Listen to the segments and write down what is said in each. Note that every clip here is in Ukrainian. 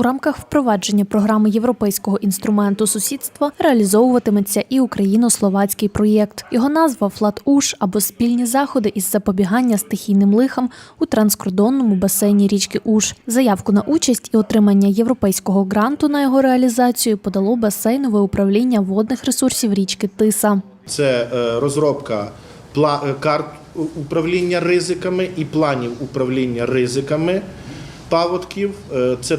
У рамках впровадження програми європейського інструменту сусідства реалізовуватиметься і україно-словацький проєкт. Його назва «Флат-Уш» або спільні заходи із запобігання стихійним лихам у транскордонному басейні річки Уш. Заявку на участь і отримання європейського гранту на його реалізацію подало басейнове управління водних ресурсів річки Тиса. Це е, розробка е, карт управління ризиками і планів управління ризиками паводків. Е, Це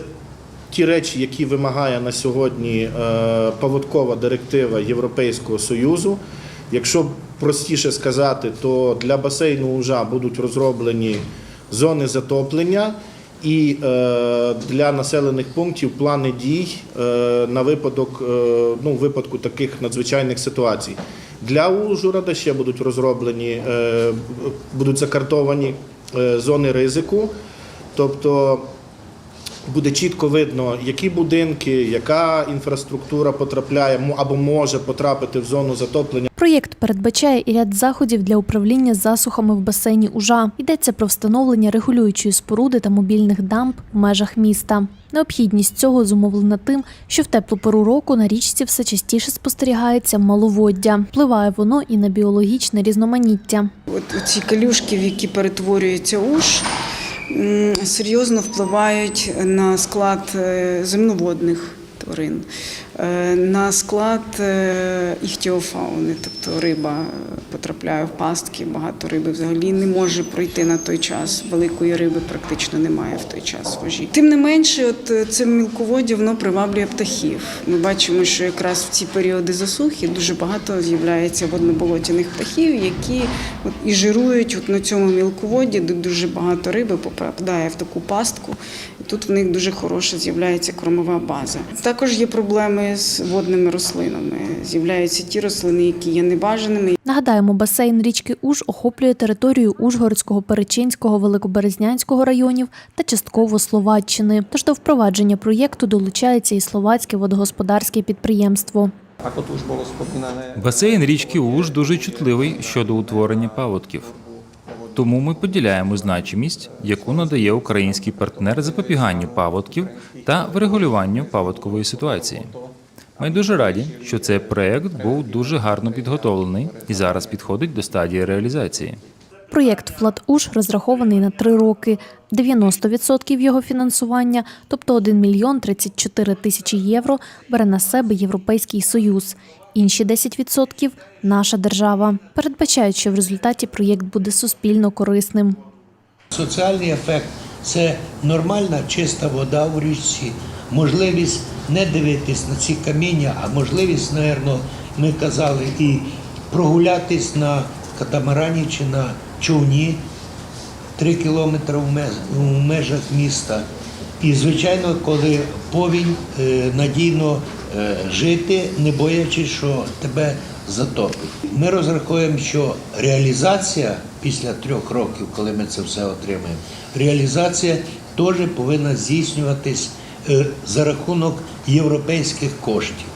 ті речі, які вимагає на сьогодні е, паводкова директива Європейського Союзу. Якщо простіше сказати, то для басейну Ужа будуть розроблені зони затоплення і е, для населених пунктів плани дій на випадок ну, випадку таких надзвичайних ситуацій. Для Ужгорода ще будуть розроблені, будуть закартовані зони ризику, тобто буде чітко видно, які будинки, яка інфраструктура потрапляє мо- або може потрапити в зону затоплення. Проєкт передбачає і ряд заходів для управління засухами в басейні Ужа. Йдеться про встановлення регулюючої споруди та мобільних дамб в межах міста. Необхідність цього зумовлена тим, що в теплу пору року на річці все частіше спостерігається маловоддя. Впливає воно і на біологічне різноманіття. От ці калюшки, в які перетворюється уж, серйозно впливають на склад е, земноводних тварин, е, на склад е, іхтіофауни, тобто риба е, потрапляє в пастки, багато риби взагалі не може пройти на той час. Великої риби практично немає в той час вожі. Тим не менше, от е, це мілководдя воно приваблює птахів. Ми бачимо, що якраз в ці періоди засухи дуже багато з'являється водноболотяних птахів, які от і жирують от на цьому мілководді, де дуже багато риби попадає в таку пастку. Тут в них дуже хороша з'являється кормова база. Також є проблеми з водними рослинами. З'являються ті рослини, які є небажаними. Нагадаємо, басейн річки Уж охоплює територію Ужгородського, Перечинського, Великоберезнянського районів та частково Словаччини. Тож до впровадження проєкту долучається і словацьке водогосподарське підприємство. Басейн річки Уж дуже чутливий щодо утворення паводків. Тому ми поділяємо значимість, яку надає український партнер запобіганню паводків та врегулюванню паводкової ситуації. Ми дуже раді, що цей проект був дуже гарно підготовлений і зараз підходить до стадії реалізації. Проєкт «Флат-Уш» розрахований на три роки. 90% його фінансування, тобто 1 мільйон 34 тисячі євро, бере на себе Європейський Союз. Інші 10% – наша держава. Передбачають, що в результаті проєкт буде суспільно корисним. Соціальний ефект це нормальна чиста вода в річці, можливість не дивитись на ці каміння, а можливість, напевно, ми казали, і прогулятись на катамарані чи на човні 3 кілометри в межах міста. І, звичайно, коли повінь е, надійно е, жити, не боячись, що тебе затопить. Ми розраховуємо, що реалізація після трьох років, коли ми це все отримаємо, реалізація теж повинна здійснюватись е, за рахунок європейських коштів.